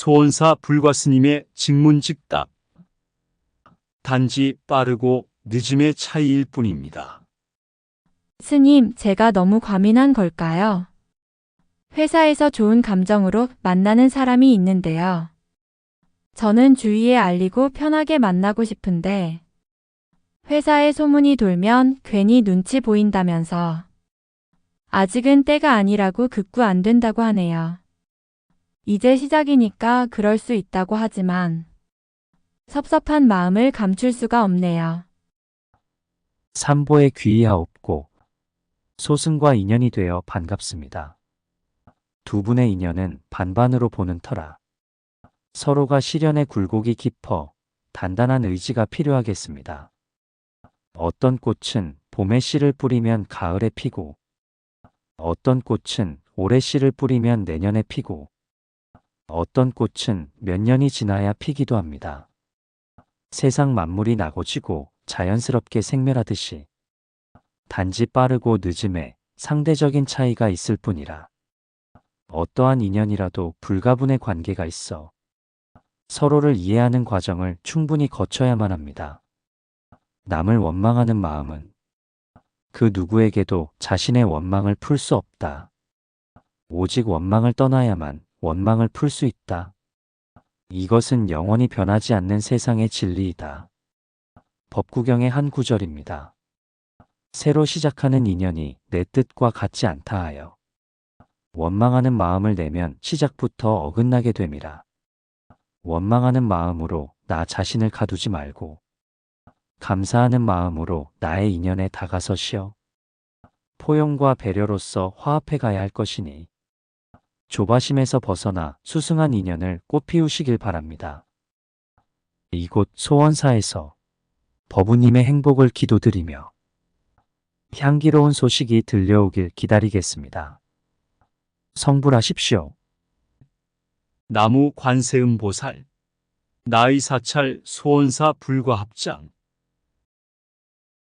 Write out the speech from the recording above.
소원사 불과스님의 직문직답. 단지 빠르고 늦음의 차이일 뿐입니다. 스님, 제가 너무 과민한 걸까요? 회사에서 좋은 감정으로 만나는 사람이 있는데요. 저는 주위에 알리고 편하게 만나고 싶은데, 회사에 소문이 돌면 괜히 눈치 보인다면서, 아직은 때가 아니라고 극구 안 된다고 하네요. 이제 시작이니까 그럴 수 있다고 하지만, 섭섭한 마음을 감출 수가 없네요. 삼보의 귀하옵고 소승과 인연이 되어 반갑습니다. 두 분의 인연은 반반으로 보는 터라 서로가 시련의 굴곡이 깊어 단단한 의지가 필요하겠습니다. 어떤 꽃은 봄에 씨를 뿌리면 가을에 피고 어떤 꽃은 올해 씨를 뿌리면 내년에 피고 어떤 꽃은 몇 년이 지나야 피기도 합니다. 세상 만물이 나고 지고 자연스럽게 생멸하듯이 단지 빠르고 늦음에 상대적인 차이가 있을 뿐이라 어떠한 인연이라도 불가분의 관계가 있어 서로를 이해하는 과정을 충분히 거쳐야만 합니다. 남을 원망하는 마음은 그 누구에게도 자신의 원망을 풀 수 없다. 오직 원망을 떠나야만 원망을 풀 수 있다. 이것은 영원히 변하지 않는 세상의 진리이다. 법구경의 한 구절입니다. 새로 시작하는 인연이 내 뜻과 같지 않다 하여 원망하는 마음을 내면 시작부터 어긋나게 됨이라. 원망하는 마음으로 나 자신을 가두지 말고 감사하는 마음으로 나의 인연에 다가서시어 포용과 배려로서 화합해 가야 할 것이니 조바심에서 벗어나 수승한 인연을 꽃피우시길 바랍니다. 이곳 소원사에서 버부님의 행복을 기도드리며 향기로운 소식이 들려오길 기다리겠습니다. 성불하십시오. 나무 관세음 보살. 나의 사찰 소원사 불과합장.